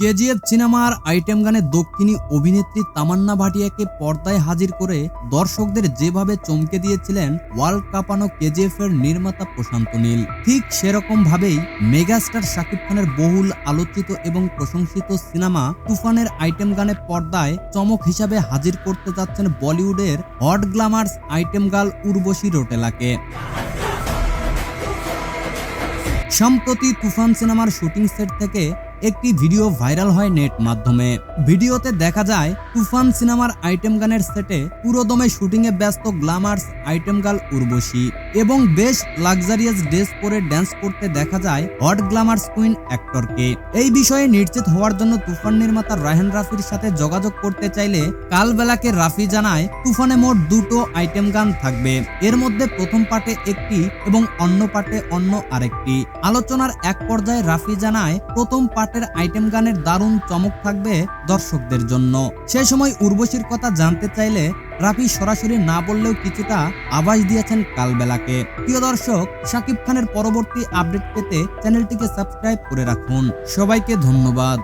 কেজিএফ সিনেমার আইটেম গানে দক্ষিণী অভিনেত্রী তামান্না ভাটিয়াকে পর্দায় হাজির করে দর্শকদের যেভাবে চমকে দিয়েছিলেন, ওয়ার্ল্ড কাপানো কেজিএফ এর নির্মাতা প্রশান্ত নীল। ঠিক সেরকম ভাবেই মেগাস্টার শাকিব খানের বহুল আলোচিত এবং প্রশংসিত সিনেমা তুফানের আইটেম গানে পর্দায় চমক হিসাবে হাজির করতে যাচ্ছেন বলিউডের hot glamours item girl Urvashi রোটেলাকে। সম্প্রতি তুফান সিনেমার শুটিং সেট থেকে একটি ভিডিও ভাইরাল হয় নেট মাধ্যমে। ভিডিওতে দেখা যায়, তুফান সিনেমার আইটেম গানের সেটে পুরোদমে শুটিং এ ব্যস্ত গ্লামার্স আইটেম গার্ল উর্বশী এবং বেশ লাক্সারিয়াস ড্রেস পরে ড্যান্স করতে দেখা যায় হট গ্লামার্স কুইন অ্যাক্টরকে। এই বিষয়ে নিশ্চিত হওয়ার জন্য তুফান নির্মাতা রায়হান রাফির সাথে যোগাযোগ করতে চাইলে কালবেলাকে রাফি জানায়, তুফানে মোট দুটো আইটেম গান থাকবে। এর মধ্যে প্রথম পার্টে একটি এবং অন্য পার্টে অন্য আরেকটি। আলোচনার এক পর্যায়ে রাফি জানায়, প্রথম পার্টের আইটেম গানের দারুণ চমক থাকবে দর্শকদের জন্য। সে সময় উর্বশীর কথা জানতে চাইলে রাফি সরাসরি না বললেও কিছুটা আভাস দিয়েছেন কালবেলাকে। প্রিয় দর্শক, শাকিব খানের পরবর্তী আপডেট পেতে চ্যানেলটিকে সাবস্ক্রাইব করে রাখুন। সবাইকে ধন্যবাদ।